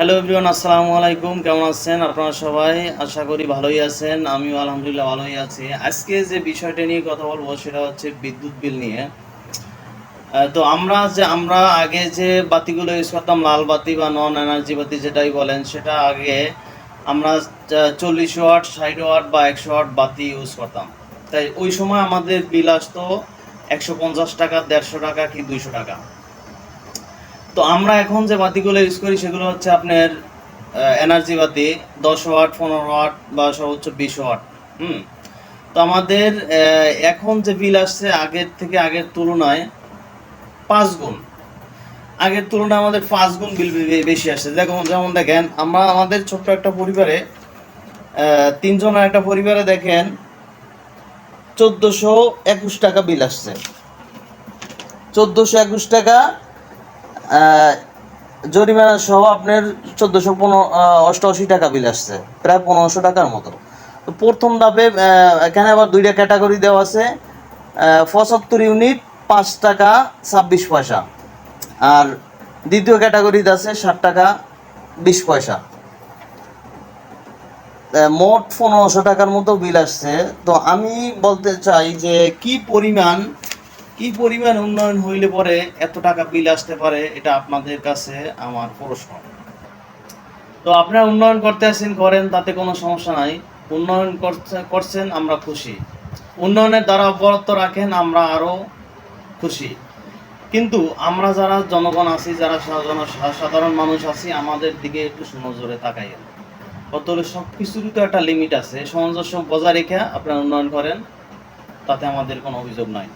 Hello everyone আসসালামু আলাইকুম, কেমন আছেন আপনারা সবাই? আশা করি ভালোই আছেন, আমিও আলহামদুলিল্লাহ ভালোই আছি। আজকে যে বিষয়টা নিয়ে কথা বলব সেটা হচ্ছে বিদ্যুৎ বিল নিয়ে। তো আমরা যে, আমরা আগে যে বাতিগুলো ইউজ করতাম, লাল বাতি বা নন এনার্জি বাতি যেটাই বলেন, সেটা আগে আমরা চল্লিশ ওয়াট, ষাট ওয়াট বা একশো ওয়াট বাতি ইউজ করতাম। তাই ওই সময় আমাদের বিল আসতো একশো পঞ্চাশ টাকা, দেড়শো টাকা কি দুইশো টাকা। তো আমরা এখন যে বাতিগুলো ইউজ করি সেগুলো হচ্ছে আপনার এনার্জি বাতি, দশ ওয়াট পনেরো ওয়াট বা সর্বোচ্চ বিশ ওয়াট হুম? তো আমাদের এখন যে বিল আসছে আগের থেকে আগের তুলনায় পাঁচ গুণ। আগের তুলনায় আমাদের পাঁচ গুণ বিল বেশি আসছে। যেমন যেমন দেখেন, আমরা আমাদের ছোট্ট একটা পরিবারে তিনজনের একটা পরিবারে দেখেন, চোদ্দোশো একুশ টাকা বিল আসছে। চোদ্দোশো একুশ টাকা জরিমানা সহ আপনার চোদ্দোশো পনেরো অষ্টআশি টাকা বিল আসছে, প্রায় পনেরোশো টাকার মতো। তো প্রথম ধাপে এখানে আবার দুইটা ক্যাটাগরি দেওয়া আছে পঁচাত্তর ইউনিট পাঁচ টাকা ছাব্বিশ পয়সা, আর দ্বিতীয় ক্যাটাগরিতে আছে ষাট টাকা বিশ পয়সা। মোট পনেরোশো টাকার মতো বিল আসছে। তো আমি বলতে চাই যে কি পরিমাণ কি পরিমাণ উন্নয়ন হইলে পরে এত টাকা বিল আসতে পারে, এটা আপনাদের কাছে আমার প্রশ্ন। তো আপনারা উন্নয়ন করতে আসেন করেন, তাতে কোনো সমস্যা নাই। উন্নয়ন করছে- করছেন, আমরা খুশি। উন্নয়নের দ্বারা অবরত রাখেন, আমরা আরও খুশি। কিন্তু আমরা যারা জনগণ আছি, যারা সাধারণ মানুষ আছি, আমাদের দিকে একটু সুনজরে তাকাইয়েন। অতলে সব কিছুরই তো একটা লিমিট আছে। সামঞ্জস্য বজায় রেখে আপনারা উন্নয়ন করেন, তাতে আমাদের কোনো অভিযোগ নাই।